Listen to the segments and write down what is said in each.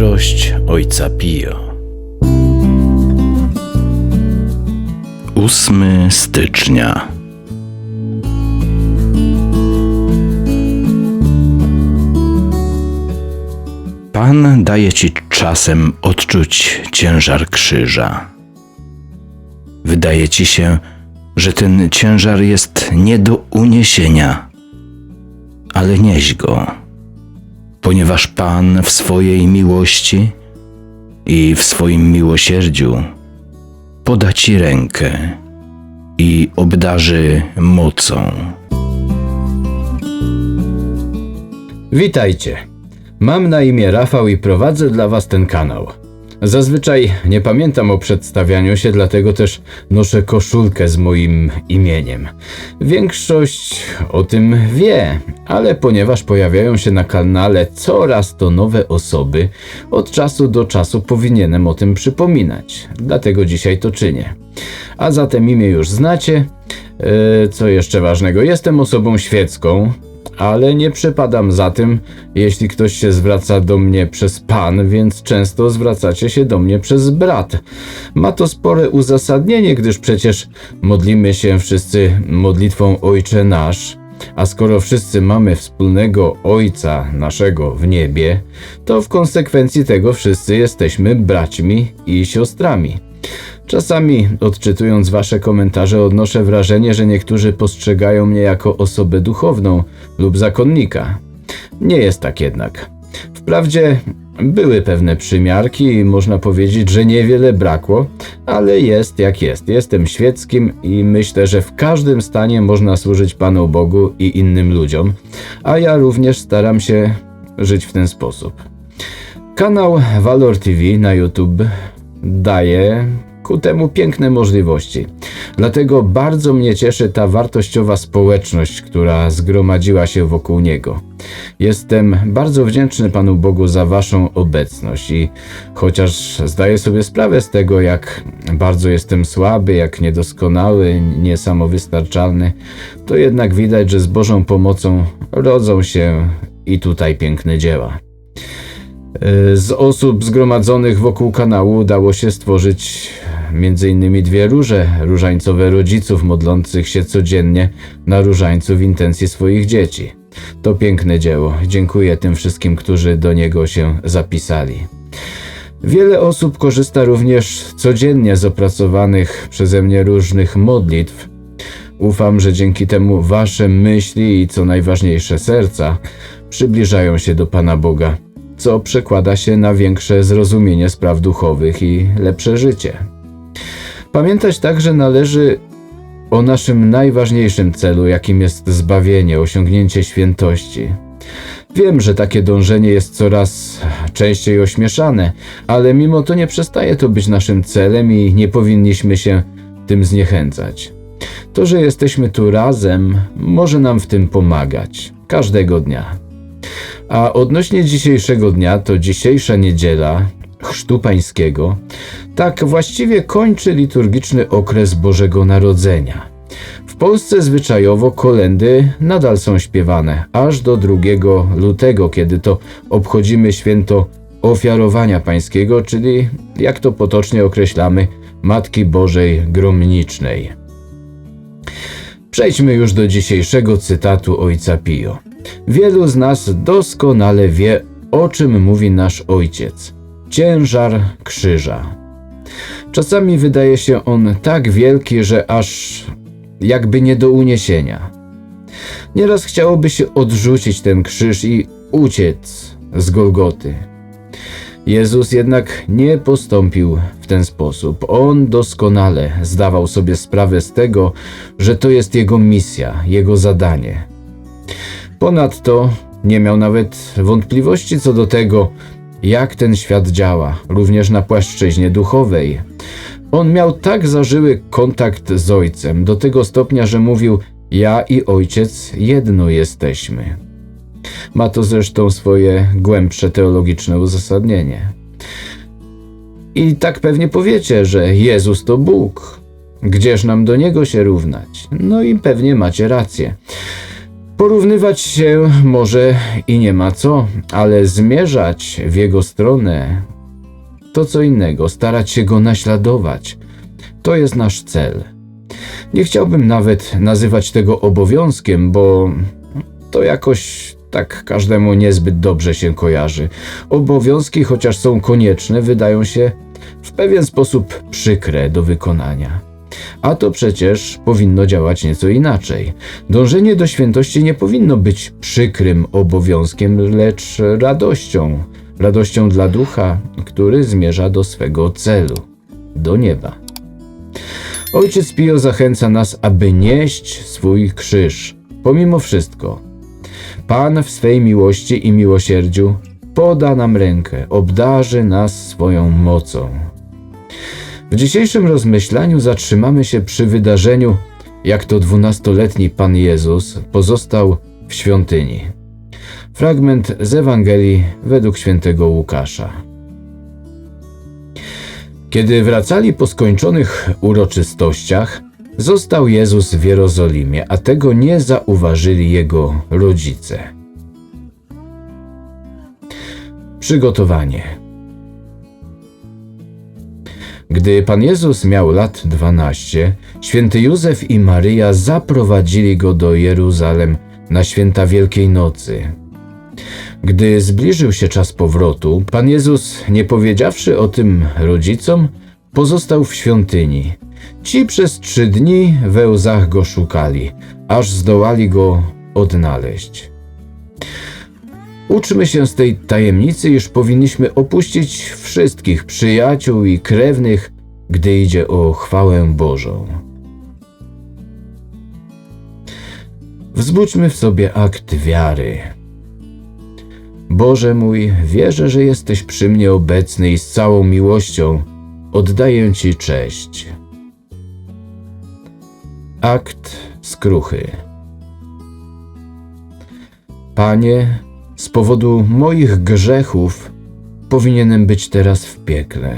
Mądrość Ojca Pio. 8 stycznia. Pan daje ci czasem odczuć ciężar krzyża. Wydaje ci się, że ten ciężar jest nie do uniesienia, ale nieś go ponieważ Pan w swojej miłości i w swoim miłosierdziu poda Ci rękę i obdarzy mocą. Witajcie. Mam na imię Rafał i prowadzę dla Was ten kanał. Zazwyczaj nie pamiętam o przedstawianiu się, dlatego też noszę koszulkę z moim imieniem. Większość o tym wie, ale ponieważ pojawiają się na kanale coraz to nowe osoby, od czasu do czasu powinienem o tym przypominać. Dlatego dzisiaj to czynię. A zatem imię już znacie. Yy, co jeszcze ważnego? Jestem osobą świecką, ale nie przepadam za tym, jeśli ktoś się zwraca do mnie przez pan, więc często zwracacie się do mnie przez brat. Ma to spore uzasadnienie, gdyż przecież modlimy się wszyscy modlitwą Ojcze Nasz. A skoro wszyscy mamy wspólnego Ojca naszego w niebie, to w konsekwencji tego wszyscy jesteśmy braćmi i siostrami. Czasami, odczytując Wasze komentarze, odnoszę wrażenie, że niektórzy postrzegają mnie jako osobę duchowną lub zakonnika. Nie jest tak jednak. Wprawdzie były pewne przymiarki i można powiedzieć, że niewiele brakło, ale jest jak jest. Jestem świeckim i myślę, że w każdym stanie można służyć Panu Bogu i innym ludziom, a ja również staram się żyć w ten sposób. Kanał Valor TV na YouTube daje ku temu piękne możliwości. Dlatego bardzo mnie cieszy ta wartościowa społeczność, która zgromadziła się wokół niego. Jestem bardzo wdzięczny Panu Bogu za Waszą obecność i chociaż zdaję sobie sprawę z tego, jak bardzo jestem słaby, jak niedoskonały, niesamowystarczalny, to jednak widać, że z Bożą pomocą rodzą się i tutaj piękne dzieła. Z osób zgromadzonych wokół kanału udało się stworzyć m.in. dwie róże różańcowe rodziców modlących się codziennie na różańcu w intencji swoich dzieci. To piękne dzieło. Dziękuję tym wszystkim, którzy do niego się zapisali. Wiele osób korzysta również codziennie z opracowanych przeze mnie różnych modlitw. Ufam, że dzięki temu wasze myśli i co najważniejsze serca przybliżają się do Pana Boga co przekłada się na większe zrozumienie spraw duchowych i lepsze życie. Pamiętać także należy o naszym najważniejszym celu, jakim jest zbawienie, osiągnięcie świętości. Wiem, że takie dążenie jest coraz częściej ośmieszane, ale mimo to nie przestaje to być naszym celem i nie powinniśmy się tym zniechęcać. To, że jesteśmy tu razem, może nam w tym pomagać każdego dnia. A odnośnie dzisiejszego dnia, to dzisiejsza niedziela Chrztu Pańskiego, tak właściwie kończy liturgiczny okres Bożego Narodzenia. W Polsce zwyczajowo kolendy nadal są śpiewane, aż do 2 lutego, kiedy to obchodzimy święto ofiarowania pańskiego, czyli jak to potocznie określamy, Matki Bożej Gromnicznej. Przejdźmy już do dzisiejszego cytatu Ojca Pio. Wielu z nas doskonale wie, o czym mówi nasz ojciec. Ciężar krzyża. Czasami wydaje się on tak wielki, że aż jakby nie do uniesienia. Nieraz chciałoby się odrzucić ten krzyż i uciec z Golgoty. Jezus jednak nie postąpił w ten sposób. On doskonale zdawał sobie sprawę z tego, że to jest jego misja, jego zadanie. Ponadto nie miał nawet wątpliwości co do tego, jak ten świat działa, również na płaszczyźnie duchowej. On miał tak zażyły kontakt z ojcem, do tego stopnia, że mówił: Ja i ojciec jedno jesteśmy. Ma to zresztą swoje głębsze teologiczne uzasadnienie. I tak pewnie powiecie, że Jezus to Bóg. Gdzież nam do niego się równać? No i pewnie macie rację. Porównywać się może i nie ma co, ale zmierzać w jego stronę to co innego, starać się go naśladować. To jest nasz cel. Nie chciałbym nawet nazywać tego obowiązkiem, bo to jakoś tak każdemu niezbyt dobrze się kojarzy. Obowiązki, chociaż są konieczne, wydają się w pewien sposób przykre do wykonania. A to przecież powinno działać nieco inaczej. Dążenie do świętości nie powinno być przykrym obowiązkiem, lecz radością. Radością dla ducha, który zmierza do swego celu do nieba. Ojciec Pio zachęca nas, aby nieść swój krzyż, pomimo wszystko. Pan w swej miłości i miłosierdziu poda nam rękę, obdarzy nas swoją mocą. W dzisiejszym rozmyślaniu zatrzymamy się przy wydarzeniu, jak to dwunastoletni Pan Jezus pozostał w świątyni. Fragment z Ewangelii według świętego Łukasza. Kiedy wracali po skończonych uroczystościach, został Jezus w Jerozolimie, a tego nie zauważyli jego rodzice. Przygotowanie. Gdy Pan Jezus miał lat 12, święty Józef i Maryja zaprowadzili go do Jeruzalem na święta Wielkiej Nocy. Gdy zbliżył się czas powrotu, Pan Jezus, nie powiedziawszy o tym rodzicom, pozostał w świątyni. Ci przez trzy dni we łzach go szukali, aż zdołali go odnaleźć. Uczmy się z tej tajemnicy, iż powinniśmy opuścić wszystkich przyjaciół i krewnych, gdy idzie o chwałę Bożą. Wzbudźmy w sobie akt wiary. Boże mój, wierzę, że jesteś przy mnie obecny i z całą miłością oddaję Ci cześć. Akt skruchy. Panie, z powodu moich grzechów powinienem być teraz w piekle.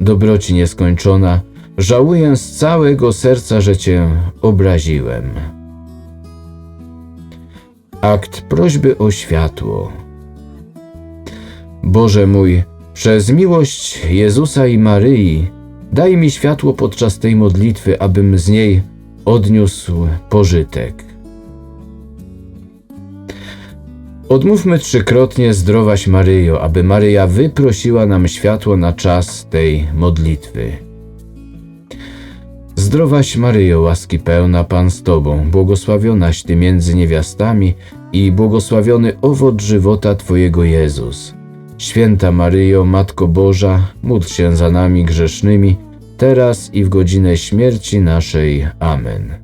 Dobroci nieskończona, żałuję z całego serca, że Cię obraziłem. Akt prośby o światło. Boże mój, przez miłość Jezusa i Maryi, daj mi światło podczas tej modlitwy, abym z niej odniósł pożytek. Odmówmy trzykrotnie zdrowaś Maryjo, aby Maryja wyprosiła nam światło na czas tej modlitwy. Zdrowaś Maryjo, łaski pełna Pan z Tobą, błogosławionaś Ty między niewiastami i błogosławiony owoc żywota Twojego Jezus. Święta Maryjo, Matko Boża, módl się za nami grzesznymi, teraz i w godzinę śmierci naszej. Amen.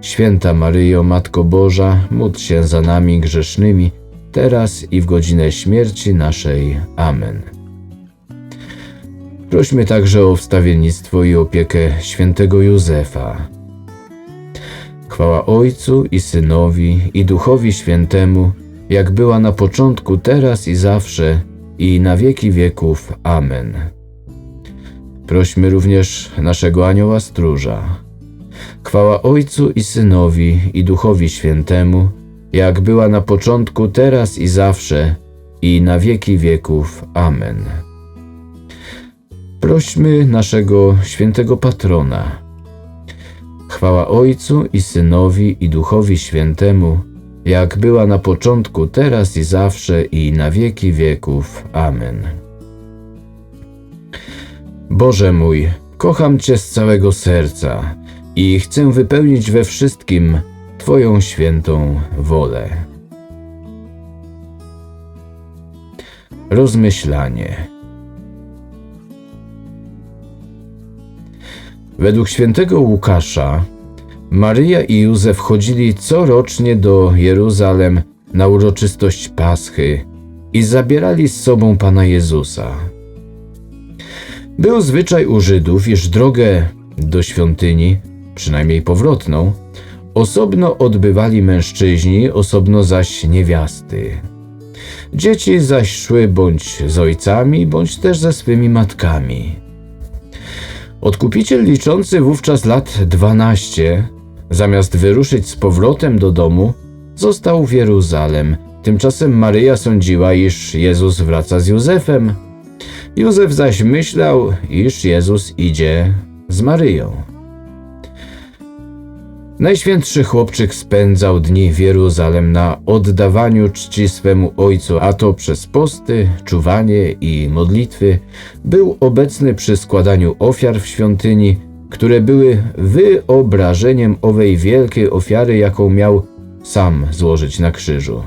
Święta Maryjo, Matko Boża, módl się za nami grzesznymi, teraz i w godzinę śmierci naszej. Amen. Prośmy także o wstawiennictwo i opiekę świętego Józefa. Chwała Ojcu i Synowi i Duchowi Świętemu, jak była na początku, teraz i zawsze, i na wieki wieków. Amen. Prośmy również naszego anioła stróża. Chwała Ojcu i Synowi i Duchowi Świętemu, jak była na początku, teraz i zawsze, i na wieki wieków. Amen. Prośmy naszego świętego patrona. Chwała Ojcu i Synowi i Duchowi Świętemu, jak była na początku, teraz i zawsze, i na wieki wieków. Amen. Boże mój, kocham Cię z całego serca i chcę wypełnić we wszystkim Twoją świętą wolę. Rozmyślanie. Według świętego Łukasza, Maryja i Józef chodzili corocznie do Jeruzalem na uroczystość Paschy i zabierali z sobą Pana Jezusa. Był zwyczaj u Żydów, iż drogę do świątyni, przynajmniej powrotną, osobno odbywali mężczyźni, osobno zaś niewiasty. Dzieci zaś szły bądź z ojcami, bądź też ze swymi matkami. Odkupiciel liczący wówczas lat dwanaście, zamiast wyruszyć z powrotem do domu, został w Jeruzalem. Tymczasem Maryja sądziła, iż Jezus wraca z Józefem. Józef zaś myślał, iż Jezus idzie z Maryją. Najświętszy chłopczyk spędzał dni w Jeruzalem na oddawaniu czci swemu ojcu, a to przez posty, czuwanie i modlitwy. Był obecny przy składaniu ofiar w świątyni, które były wyobrażeniem owej wielkiej ofiary, jaką miał sam złożyć na krzyżu.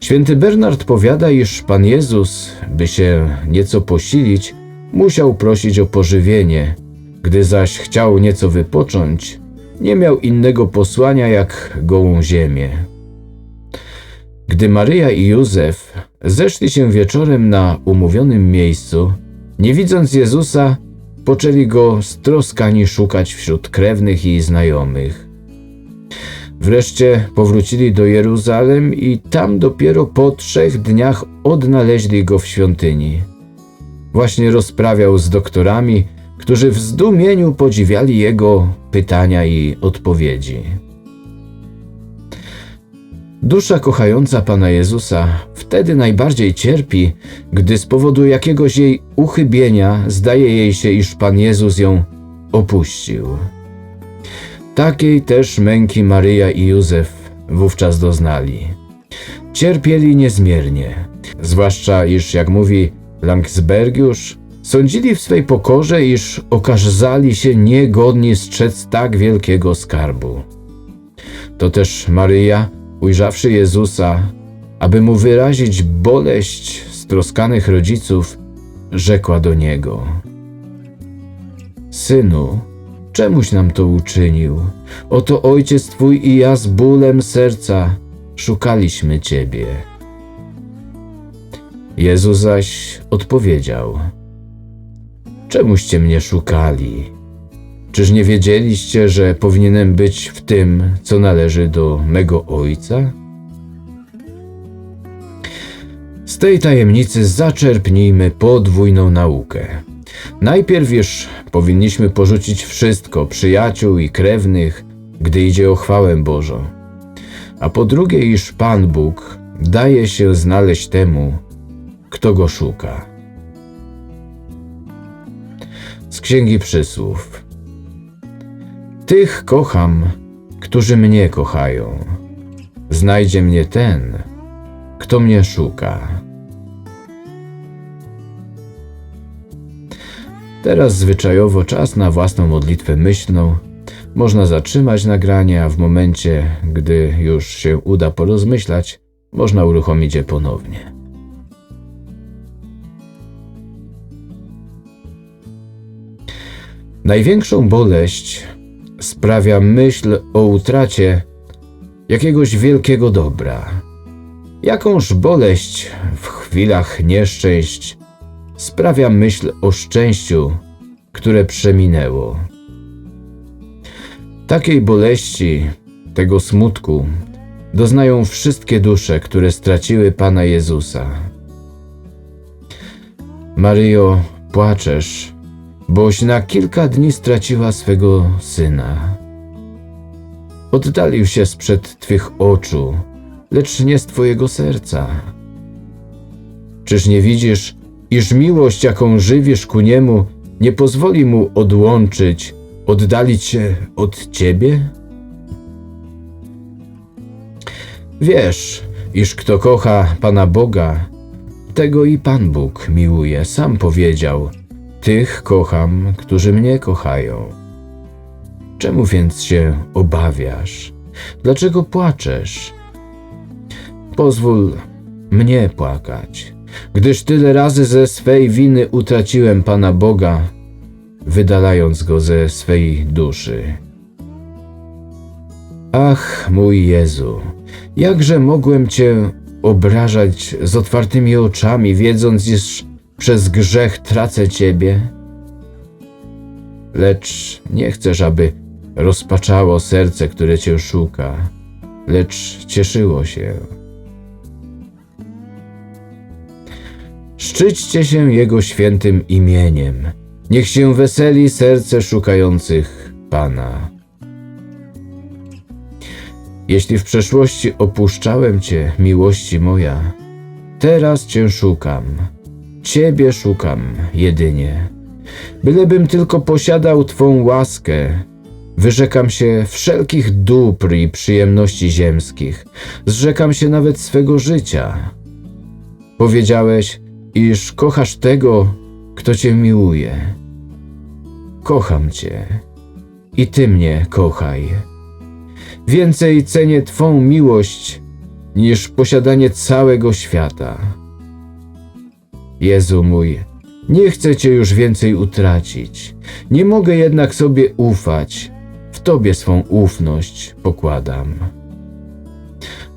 Święty Bernard powiada, iż Pan Jezus, by się nieco posilić, musiał prosić o pożywienie. Gdy zaś chciał nieco wypocząć, nie miał innego posłania jak gołą ziemię. Gdy Maryja i Józef zeszli się wieczorem na umówionym miejscu, nie widząc Jezusa, poczęli go stroskani szukać wśród krewnych i znajomych. Wreszcie powrócili do Jeruzalem i tam dopiero po trzech dniach odnaleźli go w świątyni. Właśnie rozprawiał z doktorami, którzy w zdumieniu podziwiali jego pytania i odpowiedzi. Dusza kochająca Pana Jezusa wtedy najbardziej cierpi, gdy z powodu jakiegoś jej uchybienia zdaje jej się, iż Pan Jezus ją opuścił. Takiej też męki Maryja i Józef wówczas doznali. Cierpieli niezmiernie, zwłaszcza iż, jak mówi Langsbergiusz, sądzili w swej pokorze, iż okazali się niegodni strzec tak wielkiego skarbu. To też Maryja, ujrzawszy Jezusa, aby mu wyrazić boleść stroskanych rodziców, rzekła do niego: Synu, czemuś nam to uczynił? Oto ojciec twój i ja z bólem serca szukaliśmy ciebie. Jezus zaś odpowiedział: Czemuście mnie szukali? Czyż nie wiedzieliście, że powinienem być w tym, co należy do mego ojca? Z tej tajemnicy zaczerpnijmy podwójną naukę. Najpierw już powinniśmy porzucić wszystko, przyjaciół i krewnych, gdy idzie o chwałę Bożą. A po drugie, iż Pan Bóg daje się znaleźć temu, kto go szuka. Z Księgi Przysłów. Tych kocham, którzy mnie kochają. Znajdzie mnie ten, kto mnie szuka. Teraz zwyczajowo czas na własną modlitwę myślną. Można zatrzymać nagranie, a w momencie, gdy już się uda porozmyślać, można uruchomić je ponownie. Największą boleść sprawia myśl o utracie jakiegoś wielkiego dobra. Jakąż boleść w chwilach nieszczęść sprawia myśl o szczęściu, które przeminęło. Takiej boleści, tego smutku doznają wszystkie dusze, które straciły Pana Jezusa. Maryjo, płaczesz, boś na kilka dni straciła swego syna. Oddalił się sprzed Twych oczu, lecz nie z Twojego serca. Czyż nie widzisz, iż miłość, jaką żywisz ku niemu, nie pozwoli mu odłączyć, oddalić się od Ciebie? Wiesz, iż kto kocha Pana Boga, tego i Pan Bóg miłuje. Sam powiedział: Tych kocham, którzy mnie kochają. Czemu więc się obawiasz? Dlaczego płaczesz? Pozwól mnie płakać, gdyż tyle razy ze swej winy utraciłem Pana Boga, wydalając go ze swej duszy. Ach, mój Jezu, Jakże mogłem Cię obrażać z otwartymi oczami, wiedząc, iż przez grzech tracę Ciebie? Lecz nie chcesz, aby rozpaczało serce, które Cię szuka, lecz cieszyło się. Szczyćcie się Jego świętym imieniem. Niech się weseli serce szukających Pana. Jeśli w przeszłości opuszczałem Cię, miłości moja, teraz Cię szukam. Ciebie szukam jedynie. Bylebym tylko posiadał Twą łaskę, wyrzekam się wszelkich dóbr i przyjemności ziemskich, zrzekam się nawet swego życia. Powiedziałeś, iż kochasz tego, kto Cię miłuje. Kocham Cię i Ty mnie kochaj. Więcej cenię Twą miłość niż posiadanie całego świata. Jezu mój, nie chcę Cię już więcej utracić. Nie mogę jednak sobie ufać. W Tobie swą ufność pokładam.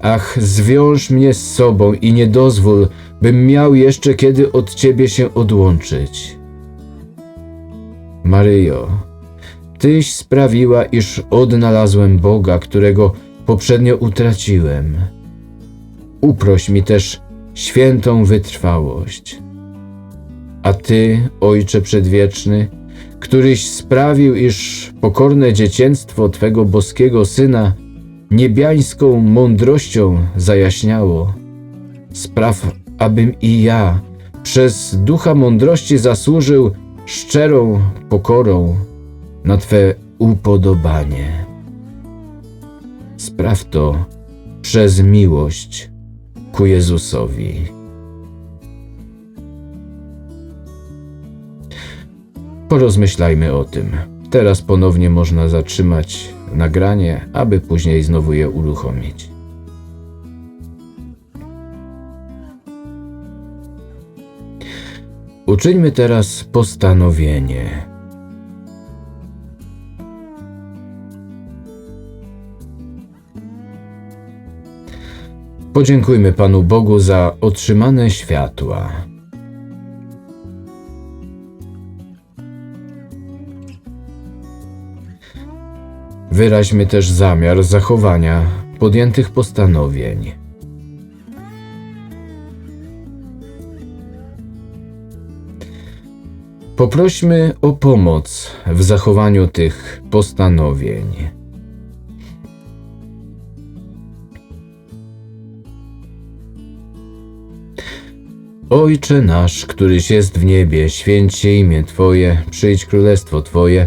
Ach, zwiąż mnie z sobą i nie dozwól, bym miał jeszcze kiedy od Ciebie się odłączyć. Maryjo, Tyś sprawiła, iż odnalazłem Boga, którego poprzednio utraciłem. Uproś mi też świętą wytrwałość. A Ty, Ojcze Przedwieczny, któryś sprawił, iż pokorne dziecięctwo Twego boskiego Syna niebiańską mądrością zajaśniało, spraw, abym i ja przez ducha mądrości zasłużył szczerą pokorą na Twe upodobanie. Spraw to przez miłość ku Jezusowi. Porozmyślajmy o tym. Teraz ponownie można zatrzymać nagranie, aby później znowu je uruchomić. Uczyńmy teraz postanowienie. Podziękujmy Panu Bogu za otrzymane światła. Wyraźmy też zamiar zachowania podjętych postanowień. Poprośmy o pomoc w zachowaniu tych postanowień. Ojcze nasz, któryś jest w niebie, święć się imię Twoje, przyjdź królestwo Twoje,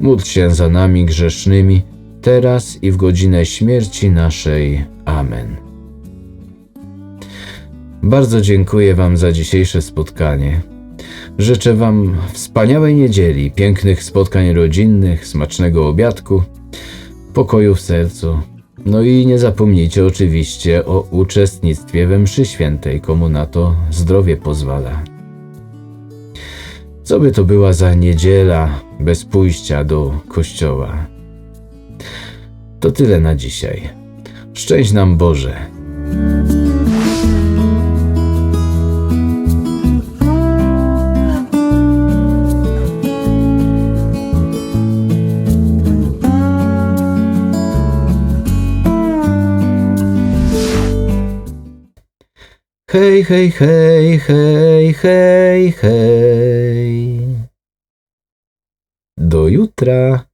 módl się za nami grzesznymi, teraz i w godzinę śmierci naszej. Amen. Bardzo dziękuję Wam za dzisiejsze spotkanie. Życzę Wam wspaniałej niedzieli, pięknych spotkań rodzinnych, smacznego obiadku, pokoju w sercu. No i nie zapomnijcie oczywiście o uczestnictwie we mszy świętej, komu na to zdrowie pozwala. Co by to była za niedziela bez pójścia do kościoła? To tyle na dzisiaj. Szczęść nam Boże. Hej, hej, hej, hej, hej, hej. Do jutra.